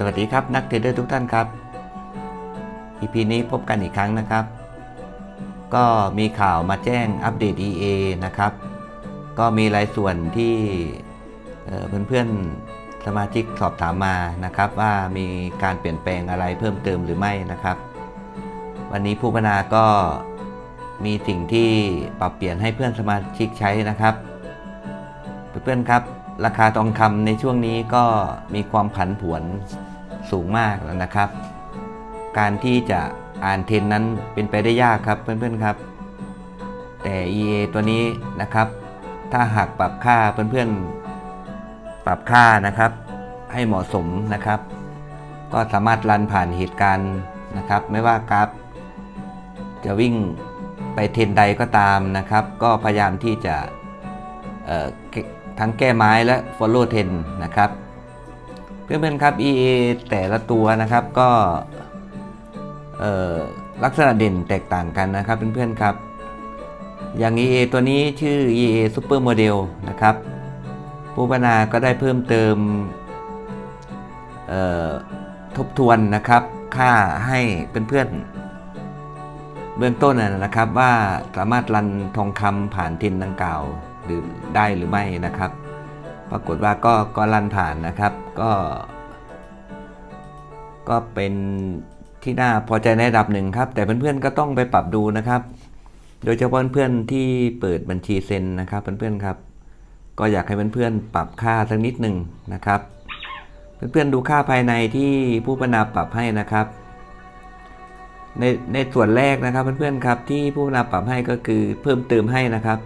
สวัสดีครับนักเทรดเดอร์ทุกท่านครับ EP นี้พบกันอีกครั้งนะครับ ก็มีข่าวมาแจ้งอัปเดต EA นะครับ ก็มีรายส่วนที่เอ่อเพื่อนๆสมาชิกสอบถามมานะครับ ว่ามีการเปลี่ยนแปลงอะไรเพิ่มเติมหรือไม่นะครับ วันนี้ผู้พัฒนาก็มีสิ่งที่ปรับเปลี่ยนให้เพื่อนสมาชิกใช้นะครับ เพื่อนๆครับ ราคาทองคำในช่วงนี้ก็มีความผันผวน สูงมากแล้วนะครับ การที่จะอ่านเทนนั้นเป็นไปได้ยากครับเพื่อนๆครับ แต่ EA ตัวนี้นะครับ ถ้าหากปรับค่าเพื่อนๆ ปรับค่านะครับ ให้เหมาะสมนะครับ ก็สามารถรันผ่านเหตุการณ์นะครับ ไม่ว่ากราฟจะวิ่งไปเทนใดก็ตามนะครับ ก็พยายามที่จะทั้งแก้ไม้และ follow trend นะครับ เพื่อนๆครับ EA แต่ละตัวนะครับก็ลักษณะเด่นแตกต่างกันนะครับเพื่อนๆครับ อย่าง EA ตัวนี้ชื่อ EA Super Model นะครับ ผู้พัฒนาก็ได้เพิ่มเติมทบทวนนะครับ ค่าให้เพื่อนๆเบื้องต้นนะครับว่าสามารถรันทองคำผ่านทรนดังกล่าวหรือได้หรือไม่นะครับ ปรากฏว่าก็ก็รันผ่านนะครับ ก็ ก็เป็นที่น่าพอใจในระดับหนึ่งครับ แต่เพื่อนๆก็ต้องไปปรับดูนะครับ โดยเฉพาะเพื่อนๆที่เปิดบัญชีเซ็นนะครับ เพื่อนๆครับ ก็อยากให้เพื่อนๆปรับค่าสักนิดหนึ่งนะครับ เพื่อนๆดูค่าภายในที่ผู้พัฒนาปรับให้นะครับ ในในส่วนแรกนะครับเพื่อนๆครับที่ผู้พัฒนาปรับให้ก็คือเพิ่มเติมให้นะครับ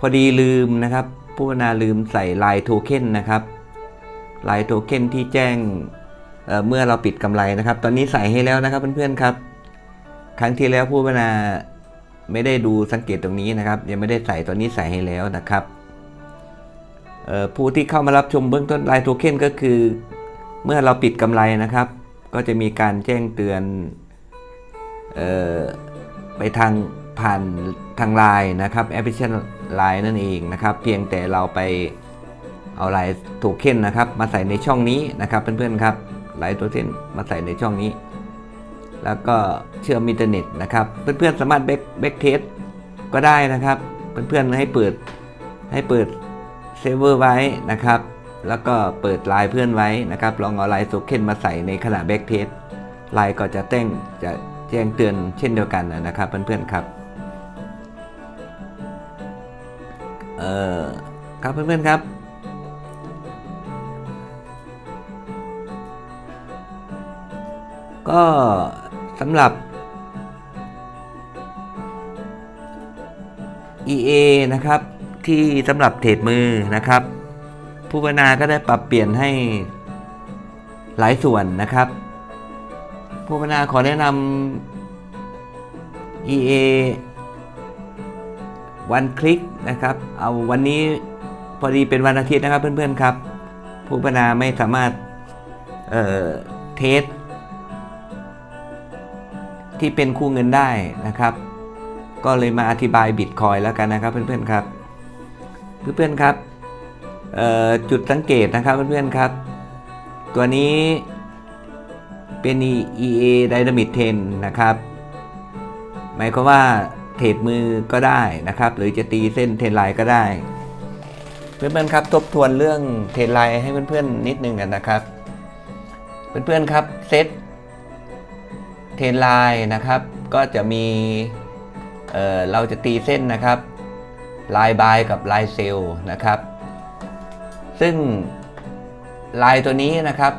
พอดีลืมนะครับ ผู้พัฒนาลืมใส่ลายโทเค็นนะครับลายโทเค็นที่แจ้งเเมื่อเราปิดกำไรนะครับ ตอนนี้ใส่ให้แล้วนะครับเพื่อนๆครับ ครั้งที่แล้วผู้พัฒนาไม่ได้ดูสังเกตตรงนี้นะครับ ยังไม่ได้ใส่ตอนนี้ใส่ให้แล้วนะครับผู้ที่เข้ามารับชมเบื้องต้นลายโทเค็นก็คือ เมื่อเราปิดกำไรนะครับ ก็จะมีการแจ้งเตือนออไปทางผ่านทางไลน์นะครับแอปพลิเคชัน ไลน์นั่นเองนะครับ เพียงแต่เราไปเอาลายโทเค็นนะครับมาใส่ในช่องนี้นะครับเพื่อนๆครับลายโทเค็นมาใส่ในช่องนี้ แล้วก็เชื่อมอินเทอร์เน็ตนะครับ เพื่อนๆสามารถเบคเบคเทสก็ได้นะครับ เพื่อนๆให้เปิดให้เปิดเซิร์ฟเวอร์ไว้นะครับ แล้วก็เปิดไลน์เพื่อนไว้นะครับ ลองเอาลายโทเค็นมาใส่ในขณะเบคเทสไลน์ก็จะแจ้งจะแจ้งเตือนเช่นเดียวกันนะครับ เพื่อนๆครับ เอ่อครับเพื่อนๆครับ ก็สำหรับ EA นะครับ ที่สำหรับเทรดมือนะครับ ผู้พัฒนาก็ได้ปรับเปลี่ยนให้หลายส่วนนะครับ ผู้พัฒนาขอแนะนำ EA วันคลิกนะครับ เอาวันนี้พอดีเป็นวันอาทิตย์นะครับเพื่อนๆครับ ผู้พัฒนาไม่สามารถเเทสที่เป็นคู่เงินได้นะครับ ก็เลยมาอธิบายบิตคอยแล้วกันนะครับเพื่อนๆครับ เพื่อนๆครับจุดสังเกตนะครับเพื่อนๆครับ ตัวนี้เป็น EA Dynamic 10 นะครับ หมายความว่า เทรดมือก็ได้นะครับ หรือจะตีเส้นเทนไลน์ก็ได้ เพื่อนๆครับทบทวนเรื่องเทนไลน์ให้เพื่อนๆนิดนึงกันนะครับ เพื่อนๆครับเซตเทนไลน์นะครับ ก็จะมีเเราจะตีเส้นนะครับลายบายกับลายเซลล์นะครับ ซึ่งลายตัวนี้นะครับ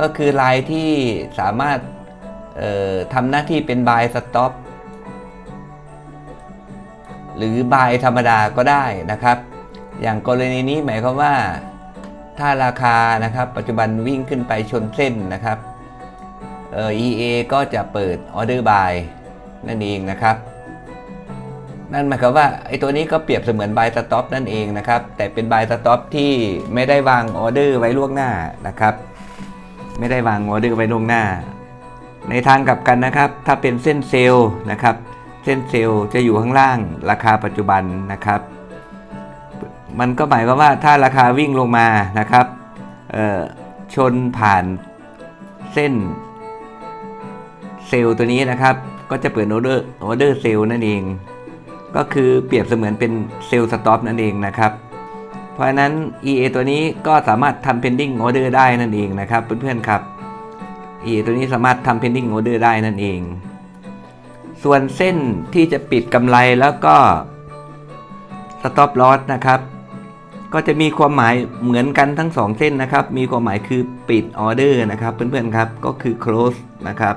ก็คือลายที่สามารถทำหน้าที่เป็นบายสต็อป หรือบายธรรมดาก็ได้นะครับ อย่างกรณีนี้หมายความว่าถ้าราคานะครับ ปัจจุบันวิ่งขึ้นไปชนเส้นนะครับเออ EA ก็จะเปิด Order Buy นั่นเองนะครับ นั่นหมายความว่าไอ้ตัวนี้ก็เปรียบเสมือน Buy Stop นั่นเองนะครับ แต่เป็น Buy Stop ที่ไม่ได้วางออเดอร์ไว้ล่วงหน้านะครับ ไม่ได้วางออเดอร์ไว้ล่วงหน้า ในทางกลับกันนะครับ ถ้าเป็นเส้นเซลล์นะครับ ส้นเซลล์จะอยู่ข้างล่างราคาปัจจุบันนะครับ มันก็หมายความว่าถ้าราคาวิ่งลงมานะครับชนผ่านเส้นเซลล์ตัวนี้นะครับ ก็จะเปิดออเดอร์ออเดอร์เซลล์นั่นเอง ก็คือเปรียบเสมือนเป็นเซลล์สต็อปนั่นเองนะครับ เพราะฉะนั้น EA ตัวนี้ก็สามารถทำ pending order ได้นั่นเองนะครับเพื่อนๆครับ EA ตัวนี้สามารถทำ pending order ได้นั่นเอง ส่วนเส้นที่จะปิดกำไรแล้วก็ stop loss นะครับ ก็จะมีความหมายเหมือนกันทั้งสองเส้นนะครับ มีความหมายคือปิดออเดอร์นะครับ เพื่อนๆครับก็คือ close นะครับ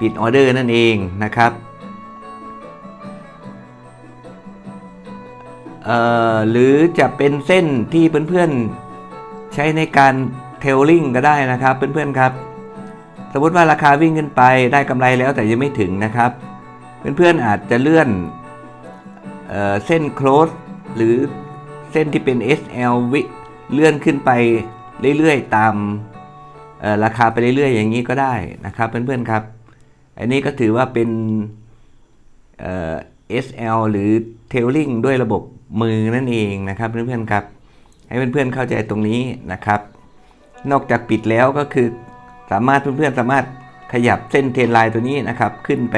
ปิดออเดอร์นั่นเองนะครับเอ่อหรือจะเป็นเส้นที่เพื่อนๆใช้ในการเทลลิงก็ได้นะครับ เพื่อนๆครับ สมมติว่าราคาวิ่งขึ้นไปได้กำไรแล้วแต่ยังไม่ถึงนะครับ เพื่อนๆอาจจะเลื่อนเออเส้น close หรือเส้นที่เป็น SL วิเลื่อนขึ้นไปเรื่อยๆ ตามออราคาไปเรื่อยๆ อย่างนี้ก็ได้นะครับ เพื่อนๆครับ อันนี้ก็ถือว่าเป็นเออ SL หรือ Tailing ด้วยระบบมือนั่นเองนะครับ เพื่อนๆครับ ให้เพื่อนๆเข้าใจตรงนี้นะครับ นอกจากปิดแล้วก็คือ สามารถเพื่อนๆสามารถขยับเส้นเทรนไลน์ตัวนี้นะครับ ขึ้นไป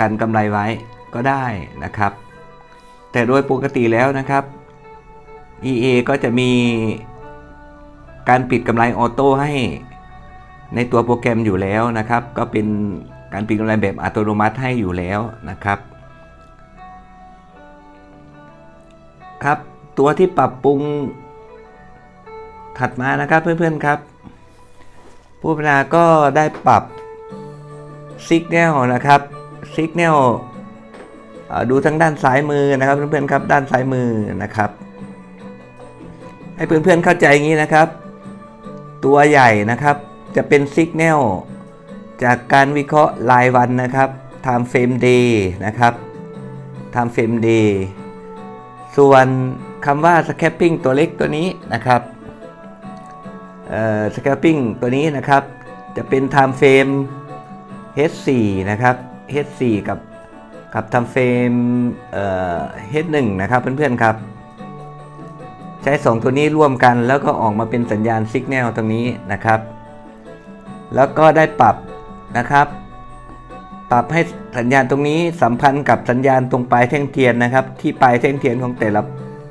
กันกำไรไว้ก็ได้นะครับ แต่โดยปกติแล้วนะครับ EA ก็จะมีการปิดกำไรออโต้ให้ในตัวโปรแกรมอยู่แล้วนะครับ ก็เป็นการปิดกำไรแบบอัตโนมัติให้อยู่แล้วนะครับ ครับ ตัวที่ปรับปรุงถัดมานะครับเพื่อนๆครับ ผู้พัฒนาก็ได้ปรับ Signal นะครับ Signal เอ่อดูทางด้านซ้ายมือนะครับ เพื่อนๆครับด้านซ้ายมือนะครับ ให้เพื่อนๆเข้าใจอย่างนี้นะครับ ตัวใหญ่นะครับจะเป็น Signal จากการวิเคราะห์รายวันนะครับ Time Frame Day นะครับ Time Frame Day ส่วนคำว่า Scalping ตัวเล็กตัวนี้นะครับ เอ่อ Scalping ตัวนี้นะครับ จะเป็น Time Frame H4 นะครับ H4 กับกับทำเฟรมเอ่อ H1 นะครับเพื่อนๆครับ ใช้ 2 ตัวนี้ร่วมกันแล้วก็ออกมาเป็นสัญญาณสัญญาณตรงนี้นะครับ แล้วก็ได้ปรับนะครับ ปรับให้สัญญาณตรงนี้สัมพันธ์กับสัญญาณตรงปลายแท่งเทียนนะครับ ที่ปลายแท่งเทียนของแต่ละ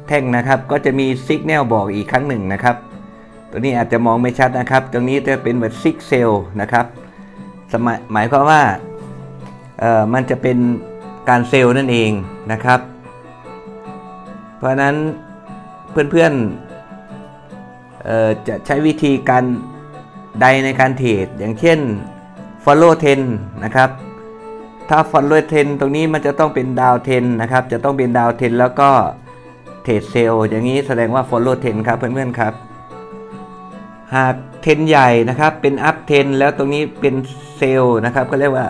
แท่งนะครับ ก็จะมีสัญญาณบอกอีกครั้งหนึ่งนะครับ ตัวนี้อาจจะมองไม่ชัดนะครับ ตรงนี้จะเป็นแบบซิกเซลนะครับสมัยหมายความว่าเอ่อมันจะเป็นการเซลล์นั่นเองนะครับ เพราะนั้นเพื่อนๆเอ่อจะใช้วิธีการใดในการเทรดอย่างเช่น follow 10 นะครับ ถ้า follow 10 ตรงนี้มันจะต้องเป็นดาว10นะครับ จะต้องเป็นดาว10 แล้วก็เทรดเซลล์อย่างนี้แสดงว่า follow 10 ครับเพื่อนๆครับ หากเทนใหญ่นะครับเป็นอัพเทนแล้วตรงนี้เป็นเซลล์นะครับก็เรียกว่า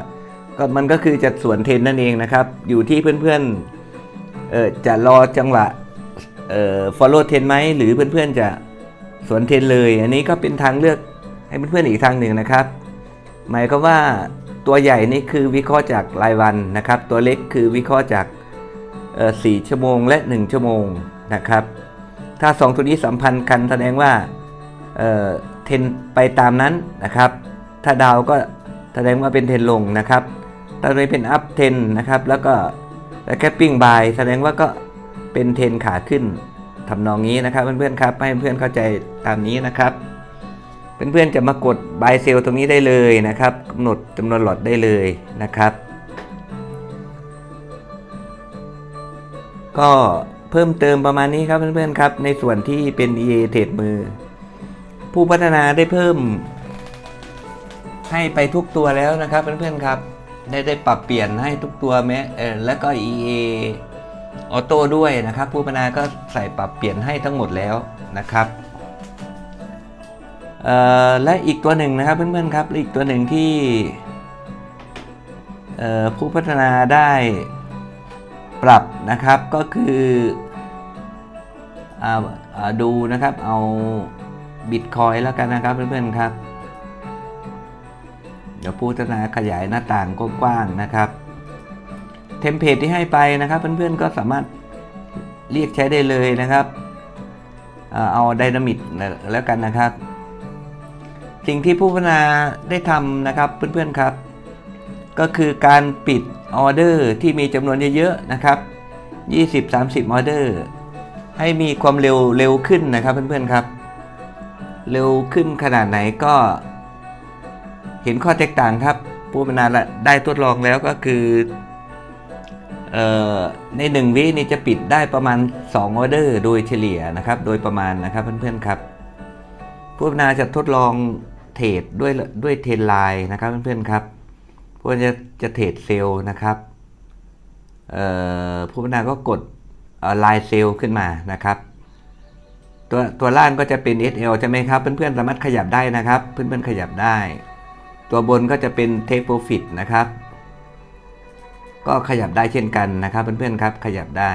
ก็มันก็คือจัดส่วนเทนนั่นเองนะครับ อยู่ที่เพื่อนๆเออจะรอจังหวะเอ่อ follow เทนไหมหรือเพื่อนๆจะสวนเทนเลย อันนี้ก็เป็นทางเลือกให้เพื่อนๆอีกทางหนึ่งนะครับ หมายก็ว่าตัวใหญ่นี่คือวิเคราะห์จากรายวันนะครับ ตัวเล็กคือวิเคราะห์จากเอ่อสี่ชั่วโมงและ 1 ชั่วโมงนะครับ ถ้า 2 ตัวนี้สัมพันธ์กันแสดงว่า เทนไปตามนั้นนะครับ ถ้าดาวก็แสดงว่าเป็นเทนลงนะครับถ้าตัวนี้เป็นอัพเทนนะครับ แล้วก็แล้วแคปปิ้งบายแสดงว่าก็เป็นเทนขาขึ้นทำนองนี้นะครับ เพื่อนๆครับให้เพื่อนๆเข้าใจตามนี้นะครับ เพื่อนๆจะมากดบายเซลตรงนี้ได้เลยนะครับกำหนดจำนวนหลอดได้เลยนะครับ ก็เพิ่มเติมประมาณนี้ครับเพื่อนๆครับ ในส่วนที่เป็น EA เทรดมือ ผู้พัฒนาได้เพิ่ม ให้ไปทุกตัวแล้วนะครับเพื่อนๆครับ ได้ได้ปรับเปลี่ยนให้ทุกตัวแม้แล้วก็ EA ออโต้ด้วยนะครับ ผู้พัฒนาก็ใส่ปรับเปลี่ยนให้ทั้งหมดแล้วนะครับและอีกตัวหนึ่งนะครับเพื่อนๆครับอีกตัวหนึ่งที่ผู้พัฒนาได้ปรับนะครับก็คือออดูนะครับเอา บิตคอยแล้วกันนะครับเพื่อนๆครับ เดี๋ยวผู้พัฒนาขยายหน้าต่างกว้างๆนะครับ เทมเพลตที่ให้ไปนะครับ เพื่อนๆก็สามารถเรียกใช้ได้เลยนะครับเอ่อเอาไดนามิกแล้วกันนะครับ สิ่งที่ผู้พัฒนาได้ทำนะครับเพื่อนๆครับ ก็คือการปิดออเดอร์ที่มีจำนวนเยอะๆนะครับ 20-30 ออเดอร์ ให้มีความเร็วเร็วขึ้นนะครับเพื่อนๆครับ เร็วขึ้นขนาดไหนก็เห็นข้อแตกต่างครับผู้พัฒนาได้ทดลองแล้วก็คือออในหนึ่งวินี่จะปิดได้ประมาณ 2 ออเดอร์ โดยเฉลี่ยนะครับ โดยประมาณนะครับเพื่อนๆครับผู้พัฒนาจะทดลองเทรดด้วยด้วยเทรนไลน์นะครับเพื่อนๆครับผู้พัฒนจะจะเทรดเซลล์นะครับผู้พัฒนาก็กดไลน์เซลล์ขึ้นมานะครับ ตัวตัวล่างก็จะเป็น SL ใช่ไหมครับ เพื่อนๆสามารถขยับได้นะครับ เพื่อนๆขยับได้ ตัวบนก็จะเป็น Take Profit นะครับ ก็ขยับได้เช่นกันนะครับ เพื่อนๆครับขยับได้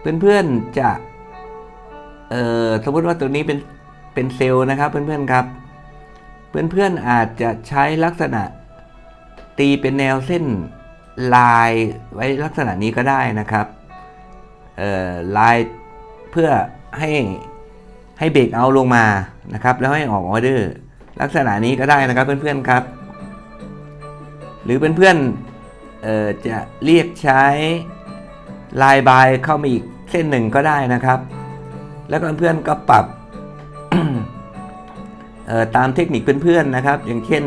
เพื่อนๆจะเอ่อสมมติว่าตัวนี้เป็นเป็นเซลล์นะครับ เพื่อนๆครับ เพื่อนๆอาจจะใช้ลักษณะตีเป็นแนวเส้นลายไว้ลักษณะนี้ก็ได้นะครับ เอ่อลาย พื่อให้ให้เบรกเอาลงมานะครับ แล้วให้ออกออเดอร์ ลักษณะนี้ก็ได้นะครับเพื่อนๆครับ หรือเพื่อนๆเอ่อจะเรียกใช้ลายบายเข้ามาอีกเส้นหนึ่งก็ได้นะครับ แล้วก็เพื่อนๆก็ปรับเอ่อตามเทคนิคเพื่อนๆนะครับ อย่างเช่น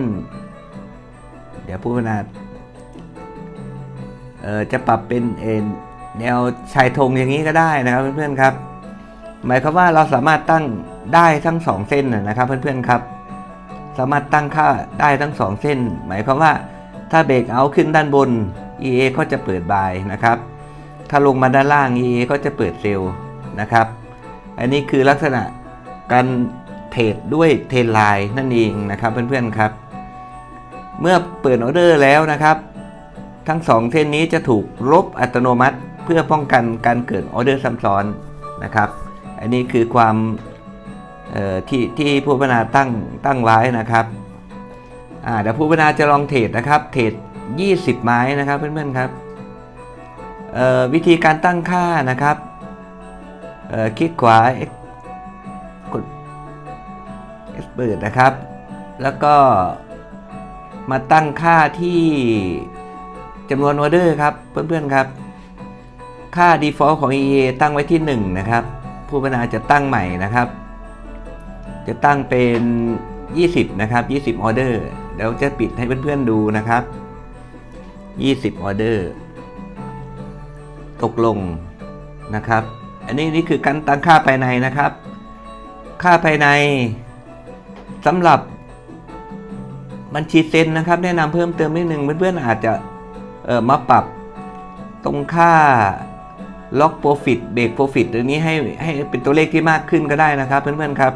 เดี๋ยวผู้พัฒนาเอ่อจะปรับเป็นเอ่อแนวชายธงอย่างนี้ก็ได้นะครับเพื่อนๆครับ หมายความว่าเราสามารถตั้งได้ทั้งสองเส้นนะครับเพื่อนๆครับ สามารถตั้งค่าได้ทั้งสองเส้น หมายความว่าถ้าเบรกเอาขึ้นด้านบน EA ก็จะเปิดบายนะครับ ถ้าลงมาด้านล่าง EA ก็จะเปิดเซลล์นะครับ อันนี้คือลักษณะการเทรดด้วยเทรนไลน์นั่นเองนะครับเพื่อนๆครับ เมื่อเปิดออเดอร์แล้วนะครับ ทั้งสองเส้นนี้จะถูกลบอัตโนมัติ เพื่อป้องกันการเกิดออเดอร์ซ้ำซ้อนนะครับ อันนี้คือความที่ที่ผู้พัฒนาตั้งตั้งไว้นะครับเดี๋ยวผู้พัฒนาจะลองเทรดนะครับ เทรด20 ไม้นะครับเพื่อนๆครับวิธีการตั้งค่านะครับคลิกขวา X กด X เปิดนะครับ แล้วก็มาตั้งค่าที่จำนวนออเดอร์ครับเพื่อนๆครับ ค่า default ของ EA ตั้งไว้ที่ 1 นะครับ ผู้พัฒนาจะตั้งใหม่นะครับ จะตั้งเป็น 20 นะครับ 20ออเดอร์เดี๋ยวจะปิดให้เพื่อนๆดูนะครับ 20ออเดอร์ตกลงนะครับ อันนี้นี่คือการตั้งค่าภายในนะครับ ค่าภายในสำหรับบัญชีเซ็นนะครับ แนะนำเพิ่มเติมนิดนึงเพื่อนๆอาจจะเออมาปรับตรงค่า ล็อกโปรฟิตเบรกโปรฟิตตัวนี้ให้ให้เป็นตัวเลขที่มากขึ้นก็ได้นะครับ เพื่อนๆครับ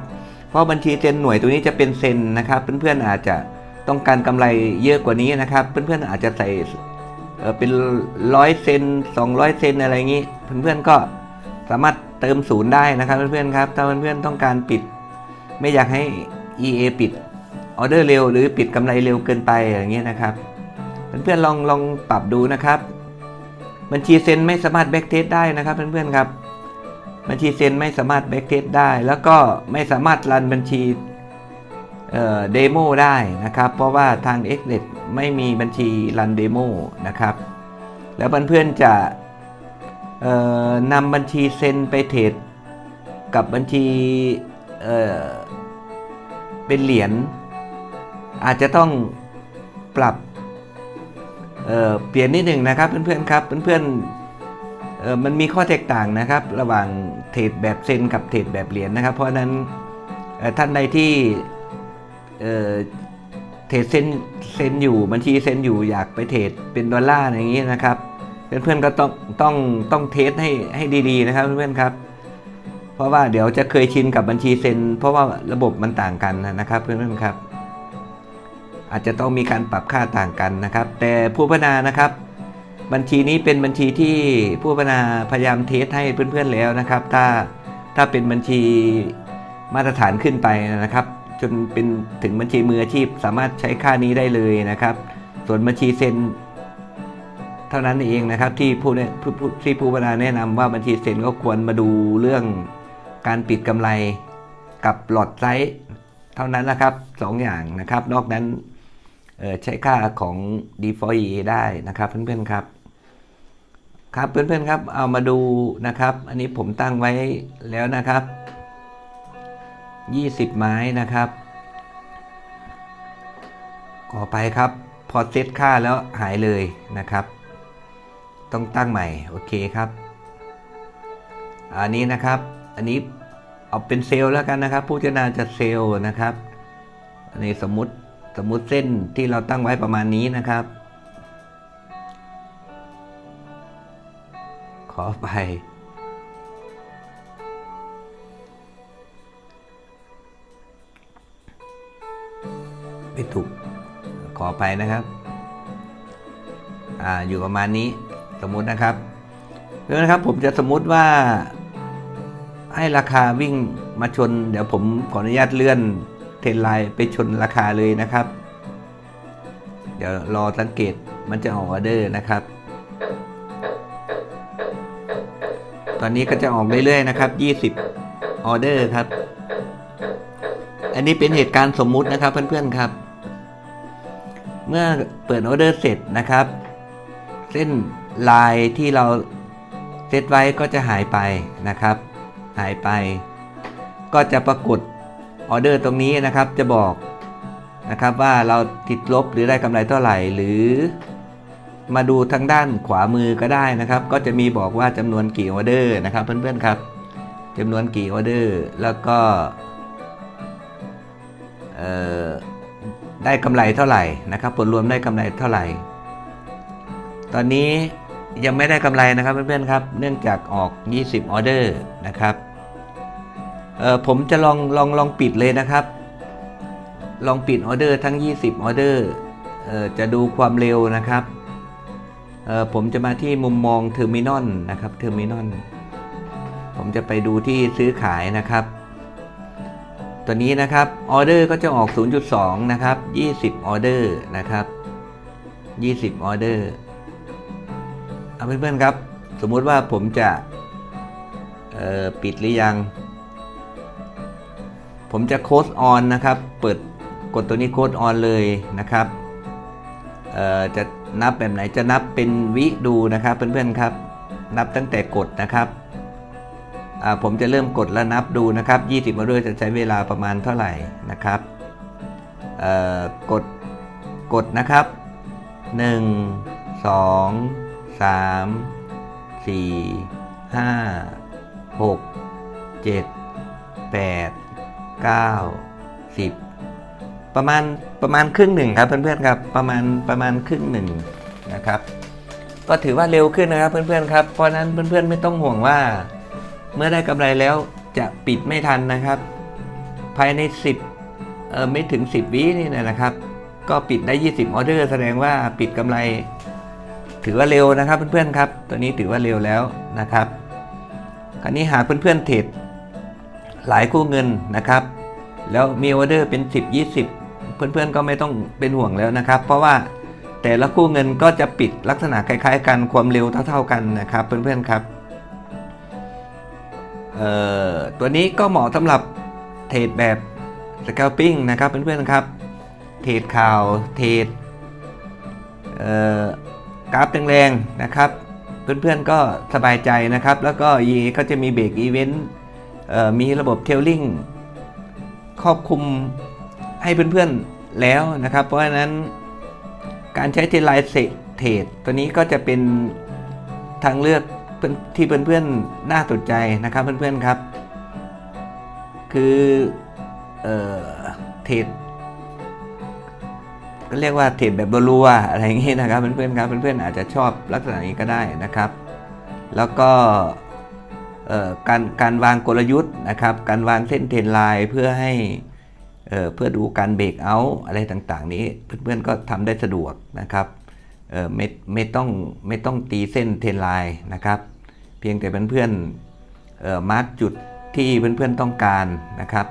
เพราะบัญชีเซนหน่วยตัวนี้จะเป็นเซนนะครับ เพื่อนๆอาจจะต้องการกำไรเยอะกว่านี้นะครับ เพื่อนๆอาจจะใส่เป็นร้อยเซน200 เซนอะไรอย่างนี้ เพื่อนๆก็สามารถเติมศูนย์ได้นะครับ เพื่อนๆครับ ถ้าเพื่อนๆต้องการปิด ไม่อยากให้ EA ปิดออเดอร์เร็วหรือปิดกำไรเร็วเกินไปอย่างเงี้ยนะครับ เพื่อนๆลองลองปรับดูนะครับ บัญชีเซ็นไม่สามารถแบ็กเทสได้นะครับเพื่อนๆครับ บัญชีเซ็นไม่สามารถแบ็กเทสได้ แล้วก็ไม่สามารถรันบัญชีเดโมได้นะครับ เพราะว่าทาง x n e t ไม่มีบัญชีรันเดโมนะครับ แล้วเพื่อนๆจะนำบัญชีเซ็นไปเทรดกับบัญชีเเป็นเหรียญอาจจะต้องปรับ เเปลี่ยนนิดหนึ่งนะครับเพื่อนๆครับเพื่อนๆเอ่อมันมีข้อแตกต่างนะครับ ระหว่างเทรดแบบเซนกับเทรดแบบเหรียญนะครับ เพราะนั้นท่านใดที่เอ่อเทรดเซนเซนอยู่บัญชีเซนอยู่อยากไปเทรดเป็นดอลลาร์อย่างนี้นะครับ เพื่อนๆก็ต้องต้องต้องเทสให้ให้ดีๆนะครับเพื่อนๆครับ เพราะว่าเดี๋ยวจะเคยชินกับบัญชีเซนเพราะว่าระบบมันต่างกันนะครับเพื่อนๆครับ อาจจะต้องมีการปรับค่าต่างกันนะครับ แต่ผู้พัฒนานะครับ บัญชีนี้เป็นบัญชีที่ผู้พัฒนาพยายามเทสให้เพื่อนๆแล้วนะครับ ถ้าถ้าเป็นบัญชีมาตรฐานขึ้นไปนะครับ จนเป็นถึงบัญชีมืออาชีพสามารถใช้ค่านี้ได้เลยนะครับ ส่วนบัญชีเซ็นเท่านั้นเองนะครับ ที่ผู้เนี่ยผู้ที่ผู้พัฒนาแนะนำว่าบัญชีเซ็นก็ควรมาดูเรื่องการปิดกำไรกับหลอดไซส์เท่านั้นนะครับสองอย่างนะครับ นอกนั้น ใช้ค่าของ default e ได้นะครับเพื่อนๆครับ ครับเพื่อนๆครับเอามาดูนะครับ อันนี้ผมตั้งไว้แล้วนะครับ 20 ไม้นะครับขอไปครับ พอเซตค่าแล้วหายเลยนะครับ ต้องตั้งใหม่ โอเคครับ อันนี้นะครับ อันนี้เอาเป็นเซลล์แล้วกันนะครับ ผู้เจารณาจะเซลล์นะครับอันนี้สมมติ สมมติเส้นที่เราตั้งไว้ประมาณนี้นะครับ ขอไป ไม่ถูก ขอไปนะครับอ่าอยู่ประมาณนี้สมมุตินะครับเพื่อนะครับผมจะสมมุติว่าให้ราคาวิ่งมาชน เดี๋ยวผมขออนุญาตเลื่อน เทรนไลน์ไปชนราคาเลยนะครับ เดี๋ยวรอสังเกตมันจะออกออเดอร์นะครับ ตอนนี้ก็จะออกเรื่อยๆนะครับ 20 ออเดอร์ครับ อันนี้เป็นเหตุการณ์สมมุตินะครับ เพื่อนๆครับ เมื่อเปิดออเดอร์เสร็จนะครับ เส้นลายที่เราเซตไว้ก็จะหายไปนะครับ หายไป ก็จะปรากฏ ออเดอร์ตรงนี้นะครับจะบอกนะครับว่าเราติดลบหรือได้กำไรเท่าไหร่หรือมาดูทางด้านขวามือก็ได้นะครับ ก็จะมีบอกว่าจำนวนกี่ออเดอร์นะครับเพื่อนๆครับจำนวนกี่ออเดอร์แล้วก็ได้กำไรเท่าไหร่นะครับ ผลรวมได้กำไรเท่าไหร่ ตอนนี้ยังไม่ได้กำไรนะครับเพื่อนๆครับ เนื่องจากออก 20ออเดอร์นะครับ เออผมจะลองลองลองปิดเลยนะครับ ลองปิดออเดอร์ทั้ง 20ออเดอร์เออจะดูความเร็วนะครับเออผมจะมาที่มุมมองเทอร์มินอลนะครับเทอร์มินอลผมจะไปดูที่ซื้อขายนะครับ ตัวนี้นะครับออเดอร์ก็จะออก 0.2 นะครับ 20ออเดอร์นะครับ 20ออเดอร์เอาเพื่อนๆครับ สมมุติว่าผมจะปิดหรือยัง ผมจะโค้ดออนนะครับ เปิดกดตัวนี้โค้ดออนเลยนะครับเอ่อจะนับแบบไหนจะนับเป็นวิดูนะครับเพื่อนๆครับ นับตั้งแต่กดนะครับอ่าผมจะเริ่มกดแล้วนับดูนะครับ 20 มาด้วยจะใช้เวลาประมาณเท่าไหร่นะครับเอ่อกดกดนะครับ 1 2 3 4 5 6 7 8 9 10 ประมาณประมาณครึ่งหนึ่งครับเพื่อนๆครับประมาณประมาณครึ่งหนึ่งนะครับ ก็ถือว่าเร็วขึ้นนะครับเพื่อนๆครับเพราะนั้นเพื่อนๆไม่ต้องห่วงว่า เมื่อได้กำไรแล้วจะปิดไม่ทันนะครับ ภายใน 10เออไม่ถึง 10 วินี่นะครับ ก็ปิดได้ 20ออเดอร์แสดงว่าปิดกำไร ถือว่าเร็วนะครับเพื่อนๆครับ ตัวนี้ถือว่าเร็วแล้วนะครับคราวนี้หากเพื่อนๆเทรด หลายคู่เงินนะครับ แล้วมีออเดอร์เป็น 10 20 เพื่อนๆก็ไม่ต้องเป็นห่วงแล้วนะครับ เพราะว่าแต่ละคู่เงินก็จะปิดลักษณะคล้ายๆกันความเร็วเท่าๆกันนะครับเพื่อนๆครับตัวนี้ก็เหมาะสำหรับเทรดแบบ scalping นะครับเพื่อนๆครับ เทรดข่าวเทรดกราฟแรงๆนะครับ เพื่อนๆก็สบายใจนะครับ แล้วก็ EA ก็จะมีเบรกอีเวนต์ มีระบบเทลลิงครอบคลุมให้เพื่อนๆแล้วนะครับ เพราะฉะนั้นการใช้เทรนไลน์เทรดตัวนี้ก็จะเป็นทางเลือกที่เพื่อนๆน่าสนใจนะครับเพื่อนๆครับ คือเออเทรดก็เรียกว่าเทรดแบบรัวๆอะไรอย่างงี้นะครับเพื่อนๆครับเพื่อนๆอาจจะชอบลักษณะนี้ก็ได้นะครับ แล้วก็ การการวางกลยุทธ์นะครับการวางเส้นเทรนไลน์เพื่อให้เอ่อเพื่อดูการเบรกเอาท์อะไรต่างๆ นี้เพื่อนๆก็ทำได้สะดวกนะครับเออไม่ไม่ต้องไม่ต้องตีเส้นเทรนไลน์นะครับ เพียงแต่เพื่อนๆเออมาร์กจุดที่เพื่อนๆต้องการนะครับ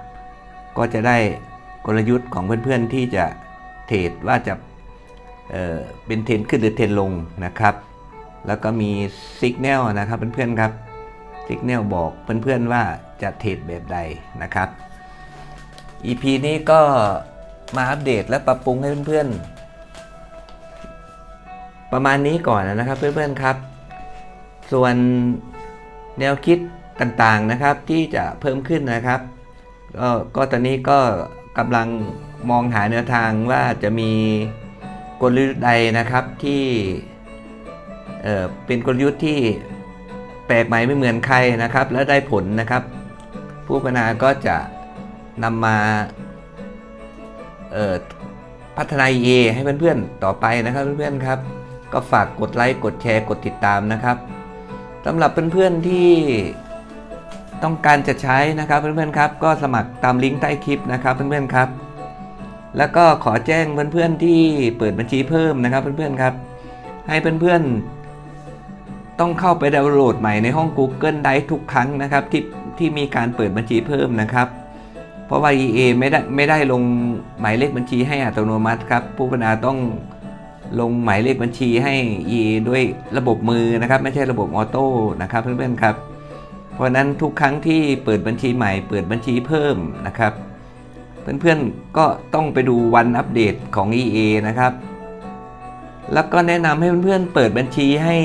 ก็จะได้กลยุทธ์ของเพื่อนๆที่จะเทรดว่าจะเออเป็นเทรนขึ้นหรือเทรนลงนะครับ แล้วก็มีสัญญาณนะครับเพื่อนๆครับ สัญญาณบอกเพื่อนๆว่าจะเทรดแบบใดนะครับ EP นี้ก็มาอัปเดตและปรับปรุงให้เพื่อนๆ ประมาณนี้ก่อนนะครับเพื่อนๆครับ ส่วนแนวคิดต่างๆนะครับที่จะเพิ่มขึ้นนะครับก็ก็ตอนนี้ก็กำลังมองหาแนวทางว่าจะมีกลยุทธ์ใดนะครับที่เเป็นกลยุทธ์ที่ แปลกใหม่ไม่เหมือนใครนะครับ และได้ผลนะครับ ผู้พัฒนาก็จะนำมาพัฒนา EA ให้เพื่อนๆต่อไปนะครับเพื่อนๆครับ ก็ฝากกดไลค์กดแชร์กดติดตามนะครับสำหรับเพื่อนๆที่ต้องการจะใช้นะครับเพื่อนๆครับ ก็สมัครตามลิงก์ใต้คลิปนะครับเพื่อนๆครับ แล้วก็ขอแจ้งเพื่อนๆที่เปิดบัญชีเพิ่มนะครับเพื่อนๆครับ ให้เพื่อนๆ ต้องเข้าไปดาวน์โหลดใหม่ในห้อง Google ได้ทุกครั้งนะครับที่ที่มีการเปิดบัญชีเพิ่มนะครับ เพราะว่า EA ไม่ได้ไม่ได้ลงหมายเลขบัญชีให้อัตโนมัติครับผู้พัฒนาต้องลงหมายเลขบัญชีให้ EA ด้วยระบบมือนะครับ ไม่ใช่ระบบออโต้นะครับเพื่อนๆครับ เพราะฉะนั้นทุกครั้งที่เปิดบัญชีใหม่ เปิดบัญชีเพิ่มนะครับ เพื่อนๆก็ต้องไปดูวันอัปเดตของ EA นะครับ แล้วก็แนะนำให้เพื่อนๆเปิดบัญชีให้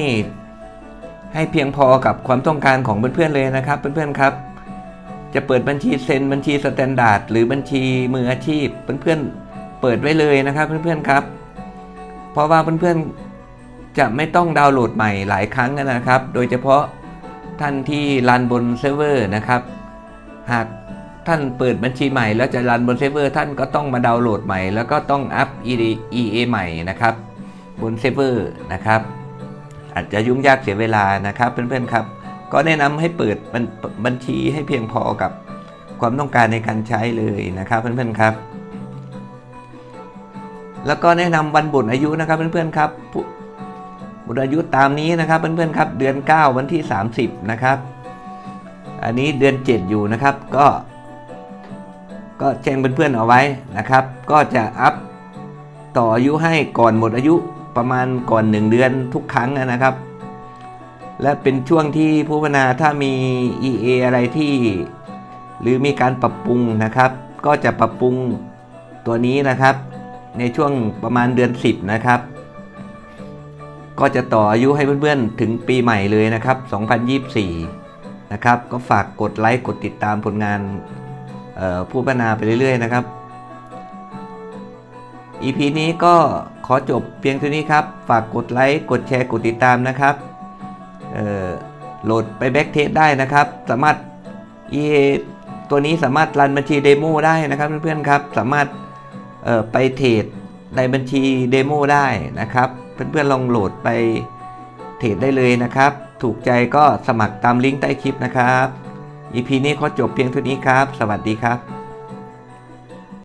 ให้เพียงพอกับความต้องการของเพื่อนๆเลยนะครับเพื่อนๆครับ จะเปิดบัญชีเซ็นบัญชีสแตนดาร์ดหรือบัญชีมืออาชีพเพื่อนๆเปิดไว้เลยนะครับเพื่อนๆครับ เพราะว่าเพื่อนๆจะไม่ต้องดาวน์โหลดใหม่หลายครั้งนะครับ โดยเฉพาะท่านที่รันบนเซิร์ฟเวอร์นะครับ หากท่านเปิดบัญชีใหม่แล้วจะรันบนเซิร์ฟเวอร์ท่านก็ต้องมาดาวน์โหลดใหม่ แล้วก็ต้องอัพ EA ใหม่นะครับบนเซิร์ฟเวอร์นะครับ อาจจะยุ่งยากเสียเวลานะครับเพื่อนๆครับ ก็แนะนำให้เปิดบัญชีให้เพียงพอกับความต้องการในการใช้เลยนะครับเพื่อนๆครับ แล้วก็แนะนำวันบุญอายุนะครับเพื่อนๆครับบุญอายุตามนี้นะครับเพื่อนๆครับเดือน 9 วันที่ 30 นะครับ อันนี้เดือน 7 อยู่นะครับก็ ก็แจ้งเพื่อนๆเอาไว้นะครับ ก็จะอัพต่ออายุให้ก่อนหมดอายุ ประมาณก่อน 1 เดือนทุกครั้งนะครับ และเป็นช่วงที่ผู้พัฒนาถ้ามี EA อะไรที่ หรือมีการปรับปรุงนะครับ ก็จะปรับปรุงตัวนี้นะครับ ในช่วงประมาณเดือน 10 นะครับ ก็จะต่ออายุให้เพื่อนๆ ถึงปีใหม่เลยนะครับ 2024 นะครับ ก็ฝากกดไลค์กดติดตามผลงานผู้พัฒนาไปเรื่อยๆนะครับ EP นี้ก็ ขอจบเพียงเท่านี้ครับ ฝากกดไลค์กดแชร์กดติดตามนะครับโหลดไปแบ็กเทสได้นะครับ สามารถ EA ตัวนี้สามารถรันบัญชีเดโมได้นะครับเพื่อนๆครับ สามารถไปเทรดในบัญชีเดโมได้นะครับ เพื่อนๆลองโหลดไปเทรดได้เลยนะครับ ถูกใจก็สมัครตามลิงก์ใต้คลิปนะครับ EP นี้ขอจบเพียงเท่านี้ครับ สวัสดีครับ